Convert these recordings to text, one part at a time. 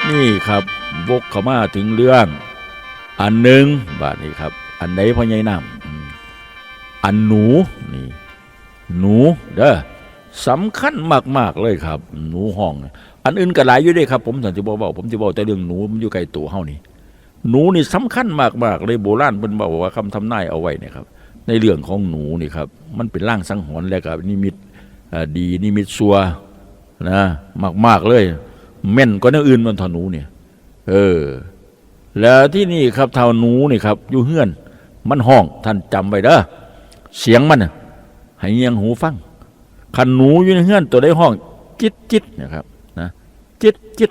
ดนี้ครับวกเข้ามาถึงเรื่อง อันหนึ่งบาทนี้ครับ อันไหนพ่อใหญ่นำอันหนูนี่หนูเด้อสำคัญมากๆเลยครับ หนูห้อง อันอื่นก็หลายอยู่ด้ครับ ผมสันติบอกบอกผมจะบอกแต่เรื่องหนูมันอยู่ไกลตัวเฮานี่หนูนี่สำคัญมากๆเลยโบราณเพิ่นบอกว่าคำทำนายเอาไว้เนี่ยครับ ในเรื่องของหนูนี่ครับ มันเป็นร่างสังหรณ์แล้วก็นิมิตดีนิมิตซัวนะมากๆเลย แม่นกว่าอย่างอื่นมันท่าหนูเนี่ย เออ แล้วที่นี่ครับเท่าหนูนี่ครับ อยู่เฮือน มันห้องท่านจำไว้เด้อเสียงมันน่ะให้เงียงหูฟังคันหนูอยู่ในเฮือนตัวได้ห้องจิตจิตนะครับนะจิตจิต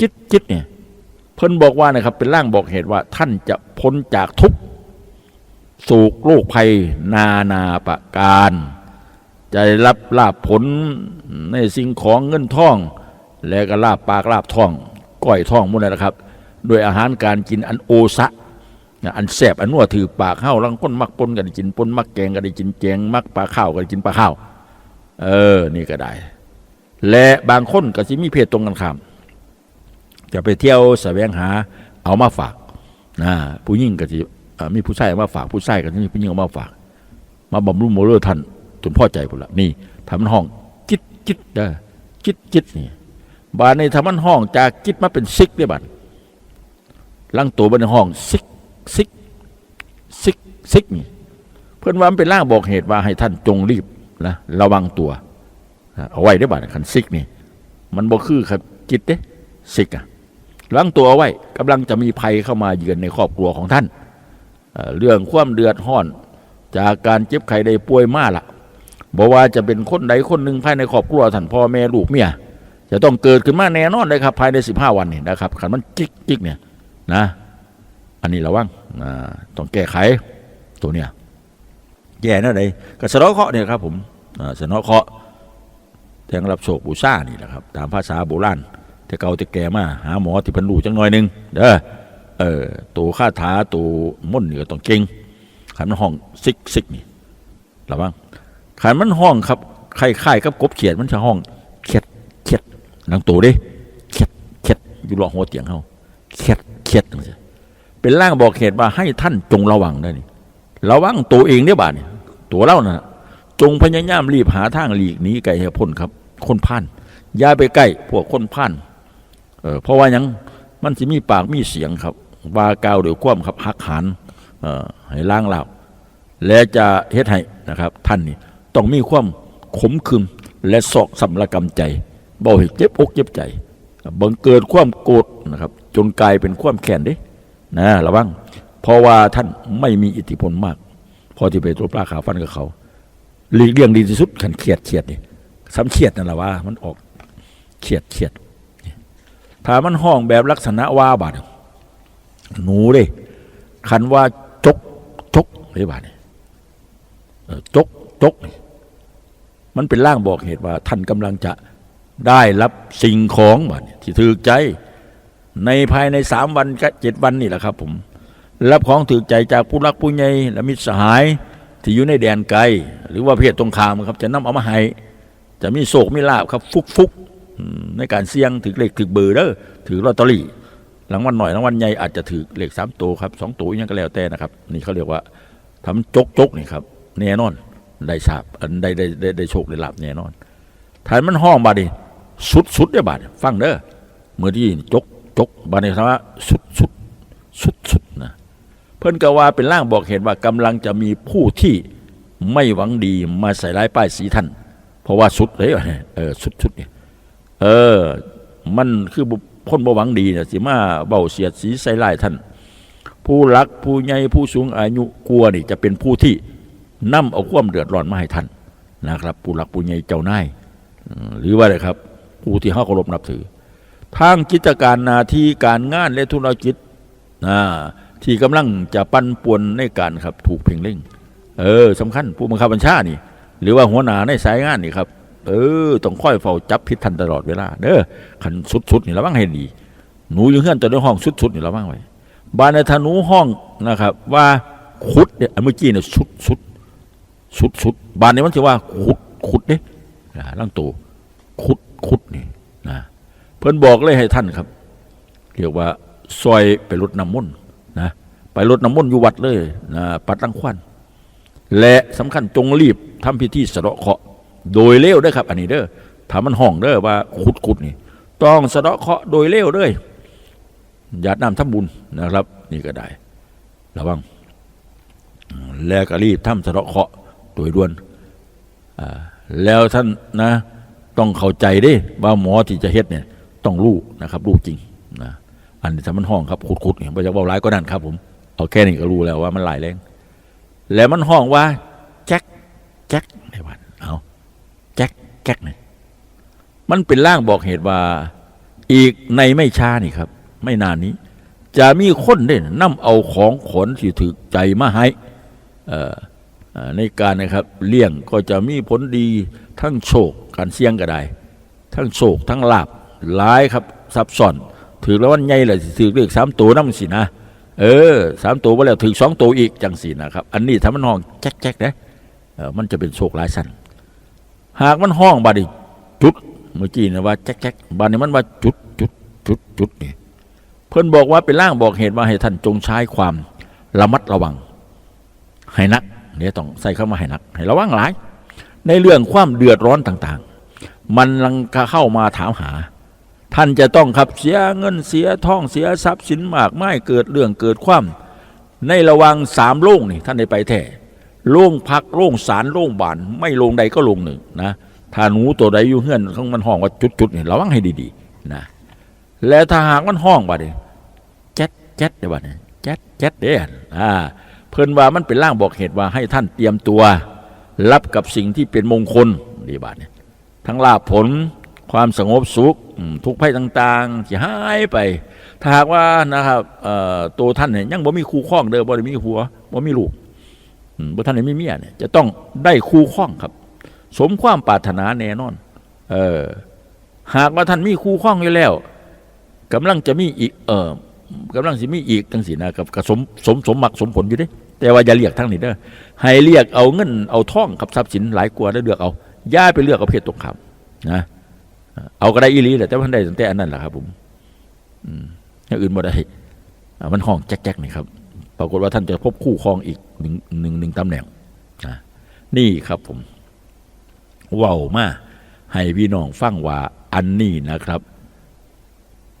จิตจิตเนี่ยเพิ่นบอกว่านะครับ เป็นร่างบอกเหตุว่า ท่านจะพ้นจากทุกสู่โรคภัยนานาประการ จะได้รับลาบผลในสิ่งของเงินทอง และก็ลาบปากลาบท้องก้อยท้องหมุนนนะครับด้วยอาหารการกินอันโอสะอันแสบอันนัวถือปากข้าวลังก้นมักปนกันกินปนมักแกงกันกินแกงมักปลาข้าวกันกินปลาข้าวเออนี่ก็ได้ และบางคนก็สิมีเพศตรงกันข้ามจะไปเที่ยวแสวงหาเอามาฝากนะผู้หญิงก็สิเอ่มีผู้ชายมาฝากผู้ชายก็สิมีผู้หญิงเอามาฝาก มาบำรุงโมเลอท่านจนพ่อใจพุ่นละนี่ทำห้องจิตจิตเด้อจิตจิตนี่ บานในทำมันห้องจากจิตมาเป็นซิกได้บัดลังตัวบนห้องซิกซิกซิกซิกนี่เพื่อนว่ามันเป็นร่างบอกเหตุว่าให้ท่านจงรีบนะระวังตัวเอาไว้ได้บัดคันซิกนี่ มันบ่คือครับจิตเด้ซิกอะระวังตัวเอาไว้กำลังจะมีภัยเข้ามาเยือนในครอบครัวของท่านเรื่องความเดือดร้อน จากการเจ็บไข้ได้ป่วยมากละบอกว่าจะเป็นคนใดคนหนึ่งภายในครอบครัวท่านพ่อแม่ลูกเมีย จะต้องเกิดขึ้นมาแน่นอนเลยครับ ภายในสิบห้าวันนี่นะครับขันมันจิกจิกเนี่ยนะ อันนี้ระวังต้องแก้ไขตัวเนี่ยแย่นั่เลยกระสะเนาะเคาะเนี่ยครับผมสนเคาะแทงรับโชคบูชานี่แหละครับตามภาษาโบราณแต่เก่าแต่แก่มาหาหมอที่พันรู้จังหน่อยหนึงเด้อเออตัวคาถาตัวม่นต์นี่ก็ต้องเก่งขันมันห้องซิกซิกนี่ระวังขันมันห้องครับคล้ายๆกับกบเขียดมันจะห้องเขียด หลังตัวเดิเขียดเขียดอยู่รอบหัวเตียงเขาเขียดเขียดเป็นร่างบอกเหตุว่าให้ท่านจงระวังได้นี่ระวังตัวเองเนี่ยบาดนี่ยตัวเล่านะจงพยายามรีบหาทางหลีกหนีไกลให้พ้นครับ คนพ่านอย่าไปใกล้พวกคนพ่านเออเพราะว่ายังมันจะมีปากมีเสียงครับว่ากาวเดี๋ยวความครับหักหานเอ่อให้ล้างลาและจะเฮ็ดให้นะครับ ท่านนี่ต้องมีความขมขื่นและสอกสำละกำใจ เบาให้เจ็บอกเจ็บใจบังเกิดความโกรธนะครับ จนกลายเป็นความแค้นเด้นะระวังเพราะว่าท่านไม่มีอิทธิพลมาก พอที่ไปตัวปลาขาฟันกับเขาหลีกเลี่ยงดีที่สุดขันเครียดเครียดนี่ซ้ำเครียดนั่นแหละว่า มันออกเครียดเครียดถ้ามันห้องแบบลักษณะว่าบาดหนูเด้คันว่าจกจกไอ้บ้านี่เออจกจกมันเป็นร่างบอกเหตุว่า ท่านกำลังจะ ได้รับสิ่งของบ้านี่ที่ถือใจในภายในสามวันกับเจ็ดวันนี่แหละครับ ผม รับของถือใจจากผู้รักผู้ใหญ่และมิตรสหาย ที่อยู่ในแดนไกล หรือว่าเพศตรงข้ามครับ จะนำเอามาให้จะมีโศกมีลาบครับ ฟุกฟุกในการเสี่ยงถือเลขถือเบอร์เด้อถือลอตเตอรี่รางวัลหน่อยรางวัลใหญ่อาจจะถือเลขสามตัวครับสองตัวยังก็แล้วแต่นะครับ นี่เขาเรียกว่าทำจกจกนี่ครับแน่นอนได้ทราบอันได้ได้ได้โชคได้ลาบแน่นอนถ้ามันห้องบาดนี สุดสุดได้อบาดฟังเด้อเมื่อที่จกจกบาดนีคำว่าสุดสุดสุดสุดนะเพิ่นกว่าเป็นร่างบอกเหตุว่ากำลังจะมีผู้ที่ไม่หวังดีมาใส่ร้ายป้ายสีท่าน เพราะว่าสุดเลยเออสุดสุดเนี่ยเออ มันคือคนบ่หวังดีเนี่ยสิมาเบาเสียดสีใส่ลายท่าน ผู้รักผู้ใหญ่ผู้สูงอายุกลัวนี่จะเป็นผู้ที่นำเอาความเดือดร้อนมาให้ท่านนะครับ ผู้รักผู้ใหญ่เจ้านายหรือว่าอะไรครับ ผู้ที่เขาเคารพนับถือทางกิจการนาที่การงานและธุรกิจนะที่กำลังจะปั้นป่วนในการครับถูกเพ่งเล็งเออสำคัญผู้บังคับบัญชานี่ หรือว่าหัวหน้าในสายงานนี่ครับเออต้องค่อยเฝ้าจับพิษทันตลอดเวลาเด้อขันสุดๆนี่ระวังให้ดี หนูอยู่เฮือนตัวในห้องสุดๆนี่ระวังไว้บานในธนูห้องนะครับ ว่าขุดเนี่ยเมื่อกี้เนี่ยสุดสุดสุดสุดบานนี้มันจะว่าขุดขุดเนี่ยล่างตัวขุด ขุดนี่นะเพิ่นบอกเลยให้ท่านครับ เรียกว่าซอยไปรดน้ำมนต์นะไปรดน้ำมนต์อยู่วัดเลยนะปัดรังควัน และสำคัญจงรีบทำพิธีสะเดาะเคาะโดยเร็วด้อครับ อันนี้เด้อถามมันห้องเด้อว่าขุดขุดนี่ ต้องสะเดาะเคาะโดยเร็วเลยหยาดน้ำทำบุญนะครับ นี่ก็ได้ระวังแล้วก็รีบทำสะเดาะเคาะโดยด่วนอ่าแล้วท่านนะ ต้องเข้าใจด้ว่าหมอที่จะเฮ็ดเนี่ยต้องรู้นะครับรู้จริงนะอันนี้ถ้ามันห้องครับขุดๆเนี่ยไม่จะบอกร้ายก็นั่นครับผมเอาแค่นี้ก็รู้แล้วว่ามันหลายแรงแล้วมันห้องว่าแจ็คแจ็คในวันเอาแจ็คแจ็คเนี่ยมันเป็นร่างบอกเหตุว่าอีกในไม่ช้านี่ครับ ไม่นานนี้ จะมีคนเด่นนำเอาของขนที่ถือใจมาให้เอ่อเอ่อ ในการนะครับเลี่ยงก็จะมีผลดีทั้งโชคการเสี่ยงก็ได้ ทั้งโศกทั้งลาบหลายครับซับซ้อนถือแล้ววันใหญ่เลยถือเลขสามตัวนั่นสินะเออสามตัวไปแล้วถือสองตัวอีกจังสินะครับ อันนี้ถ้ามันห้องแจ๊กแจ๊กนะเออมันจะเป็นโชคหลายสั้นหากมันห้องบาดนีจุดเมื่อกี้นะว่าแจ๊กแจ๊กบาดนี้มันว่าจุดจุดจุดจุดนี่เพิ่อนบอกว่าเป็นร่างบอกเหตุว่าให้ท่านจงใช้ความระมัดระวัง ให้นัก เนี่ยต้องใส่เข้ามาให้นัก ให้ระวังหลาย ในเรื่องความเดือดร้อนต่างๆ มันลังเข้ามาถามหา ท่านจะต้องขับเสียเงินเสียทองเสียทรัพย์สินมากไม่เกิดเรื่องเกิดความ ในระวังสามโล่งนี่ท่านได้ไปแท้โล่งพักโล่งสารโล่งบาน ไม่ลงใดก็ลงหนึ่งนะถ้าหนูตัวใดอยู่เฮือนของมันห้องว่าจุดๆนี่ระวังให้ดีๆนะแล้วถ้าหากมันห้องบาดนี้แจ๊ดแจ๊ดเดี๋ยวบาดนี้แจ๊ดแจ๊ดเด้อนอ่า เพิ่นว่ามันเป็นร่างบอกเหตุว่าให้ท่านเตรียมตัว รับกับสิ่งที่เป็นมงคลดีบาทเนี่ยทั้งลาภผลความสงบสุขทุกภัยต่างๆที่หายไป ถ้าหากว่านะครับตัวท่านเนี่ยยังบ่มีคู่ข้องเด้อบ่ได้มีผัวบ่มีลูกบ่ท่านได้มีเมียเนี่ยจะต้องได้คู่ข้องครับ สมความปรารถนาแน่นอน เออหากว่าท่านมีคู่ข้องอยู่แล้วกำลังจะมีอีกเออ กำลังสิมีอีกจังสินะครับกสมสมสมมักสมผลอยู่เด้ แต่ว่าอย่าเรียกทั้งนี้เด้อให้เรียกเอาเงินเอาท่องกับทรัพย์สินหลายกว่าแล้วเลือกเอาย่าไปเลือกเอาเพศตรงข้ามนะเอาก็ได้อีลีแหละแต่ว่าท่านได้ตั้งแต่อันนั้นแหละครับ ผมอย่างอื่นบ่ได้มันห้องแจ๊กๆนี่ครับ ปรากฏว่าท่านจะพบคู่ครองอีกหนึ่งหนึ่งหนึ่งตำแหน่งนะนี่ครับผมเว้ามาให้พี่น้องฟังว่าอันนี้นะครับ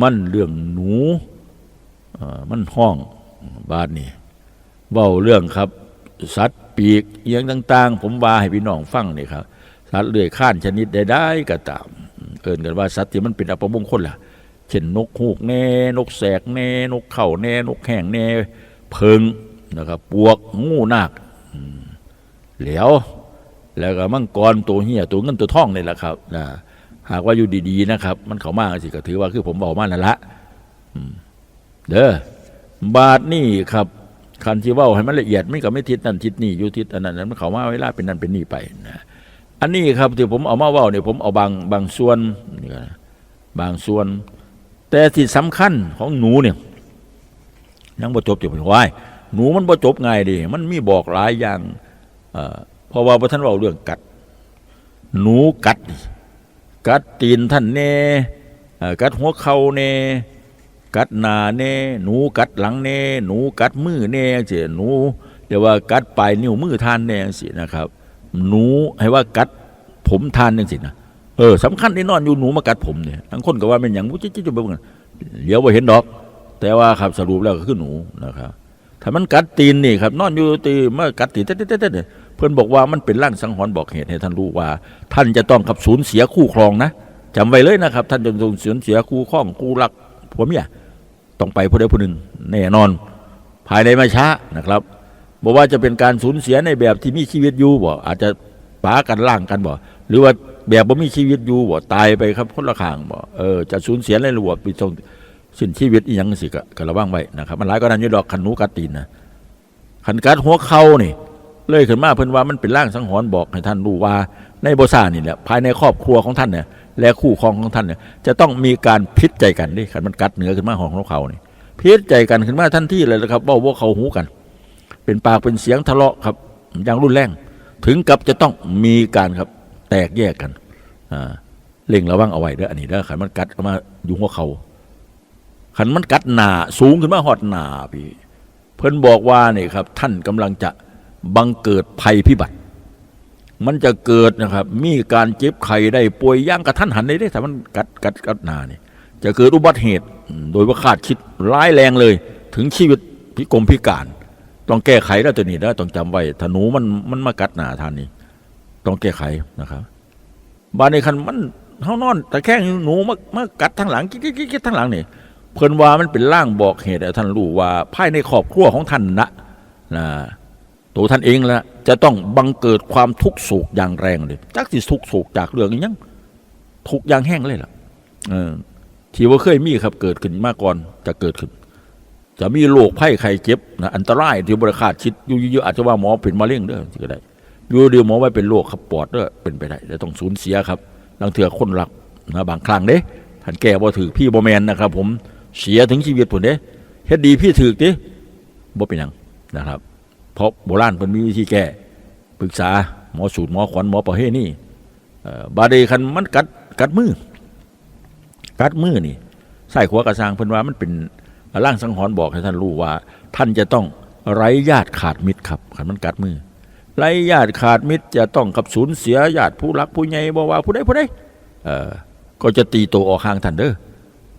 มันเรื่องหนู มันห้องบาดนี่เว้าเรื่องครับ สัตว์ปีกเอียงต่าง ๆ ผมว่าให้พี่น้องฟังนี่ครับสัตว์เลื้อยคลานชนิดใดๆก็ตาม เอินกันว่าสัตว์ที่มันเป็นอัปมงคลล่ะ เช่นนกฮูกแน่นกแสกแน่นกเข่าแน่นกแห้งแน่เพิงนะครับปวกงูนาคเหลียวแล้วก็มังกรตัวเหี้ยตัวเงินตัวทองนี่แหละครับนะหากว่าอยู่ดีๆนะครับ มันเขามากสิก็ถือว่าคือผมบอกมานั่นละอืม เด้อบาทนี่ครับคันที่ว่าให้มันละเอียดไม่ก็ไม่ทิศนั่นทิศนี่อยู่ทิศอันนั้นนั้นมันเขามาเวลาเป็นนั่นเป็นนี่ไปนะอันนี้ครับที่ผมเอามาว่าเนี่ยผมเอาบางบางส่วนนี่ก็บางส่วน แต่ที่สำคัญของหนูเนี่ยยังบ่จบอยู่เป็นวายหนูมันบ่จบง่ายดิมันมีบอกหลายอย่างเอพราะว่าพระท่านเว่าเรื่องกัด หนูกัด กัดตีนท่านแน่เอ่อกัดหัวเข่าแน่ กัดหนาแน่หนูกัดหลังแน่หนูกัดมือแน่เสียหนูเรียกว่ากัดปลายนิ้วมือทานแน่สินะครับ หนูให้ว่ากัดผมทานจังสินะเออสำคัญที่นอนอยู่หนูมากัดผมเนี่ยทั้งคนก็ว่าเป็นอย่างวุ้ยจิ๊บๆไปเหมือนเดี๋ยวไปเห็นดอก แต่ว่าครับสรุปแล้วก็คือหนูนะครับถ้ามันกัดตีนนี่ครับนอนอยู่ตีเมื่อกัดตีนเต้ๆๆเนี่ยเพื่อนบอกว่ามันเป็นร่างสังหรณ์บอกเหตุให้ท่านรู้ว่า ท่านจะต้องขับสูญเสียคู่ครองนะจำไว้เลยนะครับ ท่านจะต้องสูญเสียคู่ครองคู่รักผัวเมีย ต้องไปผู้ใดผู้หนึ่งแน่นอน ภายในไม่ช้านะครับบอกว่าจะเป็นการสูญเสียในแบบที่มีชีวิตอยู่บ่อาจจะปากันล่างกันบ่หรือว่าแบบบ่มีชีวิตอยู่บ่ตายไปครับคนละขางบ่เออจะสูญเสียในระบบไปจงสิ้นชีวิตอีหยังสิก็ก็ระวังไว้นะครับ มันหลายก็นั้นอยู่ดอกคันหนูกัดตีนนะคันกัดหัวเข่านี่เลยขึ้นมาเพิ่นว่ามันเป็นร่างสังหรณ์บอกให้ท่านรู้ว่าในโบซานี่แหละภายในครอบครัวของท่านเนี่ย และคู่ครองของท่านเนี่ยจะต้องมีการพิจใจกันดิคันมันกัดเหนือขึ้นมาของเขาเนี่ยพิจใจกันขึ้นมาทันที่เลยนะครับว่าว่าเขาหูกัน เป็นปากเป็นเสียงทะเลาะครับอย่างรุนแรงถึงกับจะต้องมีการครับแตกแยกกันอ่าเล่งระวังเอาไว้เด้ออันนี้เด้อขันมันกัดเข้ามาอยู่หัวเขาขันมันกัดหนาสูงขึ้นมาหอดหนาพี่เพิ่นบอกว่านี่ครับ ท่านกำลังจะบังเกิดภัยพิบัติ มันจะเกิดนะครับ มีการเจ็บไข้ได้ป่วยย่างกระทันหันได้ได้ถ้ามันกัดกัดกัดหนานี่จะเกิดอุบัติเหตุ โดยว่าคาดคิดร้ายแรงเลย ถึงชีวิตพิกลพิการ ต้องแก้ไขแล้วตัวนี้นะต้องจำไว้ถ้าหนูมันมันมากัดหนาทานนี่ต้องแก้ไขนะครับบ้านในคันมันเฮานอนแต่แค่หนูมามากัดทางหลังกิ๊กกิ๊กทางหลังนี่เพิ่นว่ามันเป็นร่างบอกเหตุให้ท่านรู้ว่าภายในครอบครัวของท่านนะนะ ตัวท่านเองละจะต้องบังเกิดความทุกข์โศกอย่างแรงเลยจักสิทุกข์โศกจากเรื่องนี้ยังทุกข์อย่างแห้งเลยล่ะเออที่ว่าเคยมีครับเกิดขึ้นมาก่อนจะเกิดขึ้น จะมีโรคไข้ไข้เจ็บนะอันตรายที่บริคาดคิดอยู่เยอะๆอาจจะว่าหมอเป็นมะเร็งเด้อที่ก็ได้อยู่เดียวหมอไว้เป็นโรคขับปอดเด้อเป็นไปได้แต่ต้องสูญเสียครับลังเถื่อคนรักนะบางครั้งเด้ท่านแก้บ่ถือพี่บ่แมนนะครับ ผมเสียถึงชีวิตผลเด้เฮ็ดดีพี่ถือดิบ่เป็นหยังนะครับ เพราะโบราณเพิ่นมีวิธีแก้ปรึกษาหมอสูตรหมอขวัญหมอประเภทนี่บาดีคันมันกัดกัดมือ กัดมือนี่ใส่ขัวกระซางเพิ่นว่ามันเป็นร่างสังหรณ์บอกให้ท่านรู้ว่า ท่านจะต้องไร้ญาติขาดมิตรครับขันมันกัดมือ ไร้ญาติขาดมิตรจะต้องกับสูญเสียญาติผู้รักผู้ใหญ่บอกว่าผู้ใดผู้ใดก็จะตีตัวออกห่างท่านเด้อ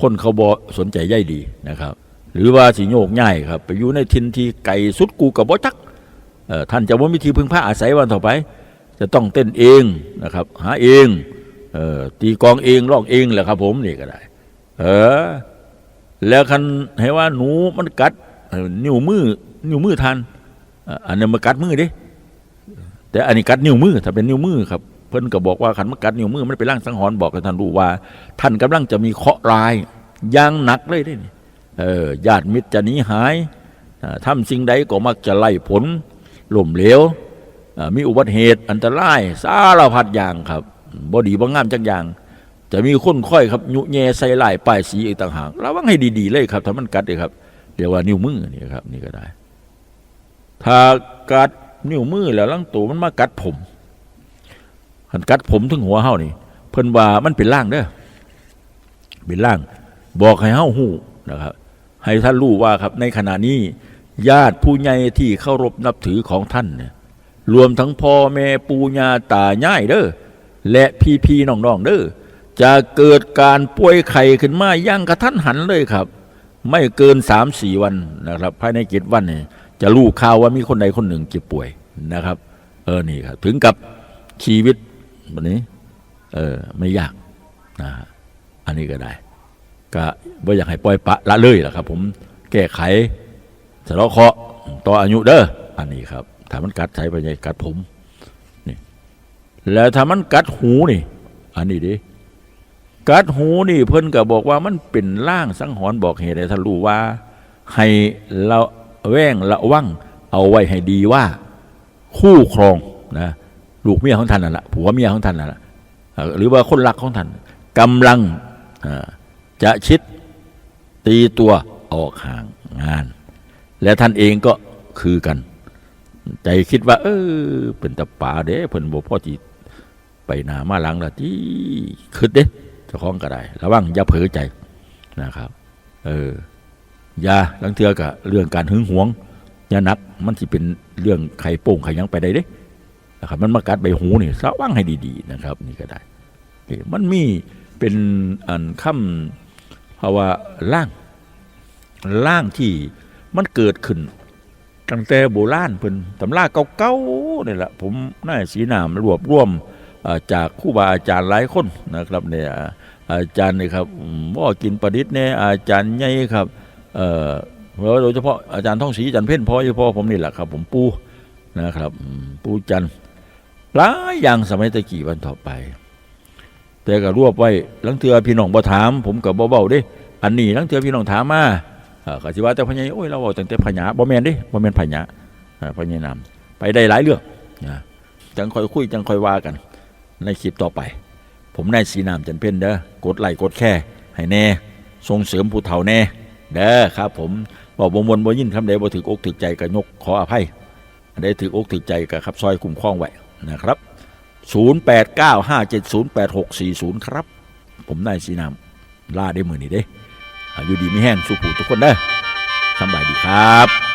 คนเขาบอสนใจใยดีนะครับ หรือว่าสิโยกง่ายครับไปอยู่ในทินที่ไก่สุดกูกับบ่จักท่านจะว่ามีทีพึ่งพาอาศัยวันต่อไป จะต้องเต้นเองนะครับ หาเองเออตีกองเองร้องเองแหละครับ ผมนี่ก็ได้ เออ แล้วคันให้ว่าหนูมันกัดนิ้วมือนิ้วมือทันอันนี้มันกัดมือด้แต่อันนี้กัดนิ้วมือถ้าเป็นนิ้วมือครับเพิ่นก็บอกว่าขันมันกัดนิ้วมือมันเป็นร่างสังหรณ์บอกให้ท่านรู้ว่า ท่านกำลังจะมีเคราะห์ร้ายอย่างหนักเลยเด้นี่ เออญาติมิตรจะหนีหายทำสิ่งใดก็มักจะไล่ผลล่มเหลวมีอุบัติเหตุอันตรายสารพัดอย่างครับบ่ดีบ่งามจักอย่าง จะมีคนค่อยครับยุแยใส่ลายป้ายสีอีกต่างหากระวังให้ดีๆเลยครับถ้ามันกัดเลยครับเรียกว่านิ้วมือนี่ครับ นี่ก็ได้ ถ้ากัดนิ้วมือแล้วลังตัวมันมากัดผมหันกัดผมถึงหัวเฮานี่ เพิ่นว่ามันเป็นร่างเด้อเป็นร่าง บอกให้เฮาหูนะครับ ให้ท่านรู้ว่าครับในขณะนี้ญาติผู้ใหญ่ที่เคารพนับถือของท่านเนี่ยรวมทั้งพ่อแม่ปู่ย่าตายายเด้อและพี่ๆน้องๆเด้อจะเกิดการป่วยไข้ขึ้นมาย่างกระทันหันเลยครับ ไม่เกินสามสี่วันนะครับ ภายในเจ็ดวันเนี่ยจะรู้ข่าวว่ามีคนใดคนหนึ่งเจ็บป่วยนะครับ เออนี่ครับถึงกับชีวิตวันนี้ เออไม่ยากนะอันนี้ก็ได้ ก็ไม่อยากให้ปล่อยปะละเลยล่ะครับ ผมแก้ไขสะเลาะเคาะต่ออายุเด้ออันนี้ครับถ้ามันกัดใช้ไปไงกัดผมนี่แล้วถ้ามันกัดหูนี่ อันนี้ดิกัดหูนี่ เพิ่นก็บอกว่ามันเป็นล่างสังหรณ์บอกเหตุให้ท่านรู้ว่า ให้เราแว่งระวังเอาไว้ให้ดีว่า คู่ครองนะลูกเมียของท่านนั่นแหละผัวเมียของท่านนั่นแหละหรือว่าคนรักของท่านกำลังอ่า จะชิดตีตัวออกห่างงาน และท่านเองก็คือกัน ใจคิดว่า เออ เป็นตะป่าเด้เพิ่นบ่พอจีไปหนามาหลังละที่คิดเด้เจ้าของก็ได้ระวังอย่าเผลอใจนะครับ เอออย่าลังเทือกับเรื่องการหึงหวงอย่านักมันที่เป็นเรื่องไข่โป่งไข่ยังไปได้เด้นะครับมันมากัดใบหูนี่ระวังให้ดี ๆ นะครับ นี่ก็ได้นี่มันมีเป็นอันคำ ภาะวะล่างล่างที่มันเกิดขึ้นตั้งแต่โบราณเพิ่นตำราเก่าๆนี่แหละผมน่าสีนามรวบรวมจากครู่บาอาจารย์หลายคนนะครับเนี่ยอาจารย์นี่ครับว่ากินประดิษฐ์เนี่ยอาจารย์ใหญ่ครับเอ่อโดยเฉพาะอาจารย์ท่องศรีอาจารย์เพ่นพ่อเฉพาะผมนี่แหละครับ ผมปูนะครับ ปูจันทร์หลายอย่างสมัยตะกี้วันต่อไป แต่ก็รวบไว้ลังเทือพี่น้องบ่ถาม ผมกับบ่เบาเด้ อันนี้ลังเทือพี่น้องถามมาเอ่อก็สิว่าแต่พญายโอ้ยเราเอาตั้งแต่พญาบ่แมนเด้บ่แมนพญาพญานามไปได้หลายเรื่องนะจังคอยคุยจังคอยว่ากัน ในคลิปต่อไป ผมนายสีนามจันเพ่นเด้อกดไลค์กดแค่ให้แน่ส่งเสริมผู้เฒ่าแน่เด้อครับ ผมบอกบ่มวนบ่ยินคำใดบ่ถืออกถือใจก็ยกขออภัยอันใดถืออกถือใจก็ครับซอยคุ้มครองไว้นะครับ 0895708640 ครับ ผมนายสีนามล่าได้มือนี่เด้อายุดีไม่แห้งสุขูทุกคนเด้อสบายดีครับ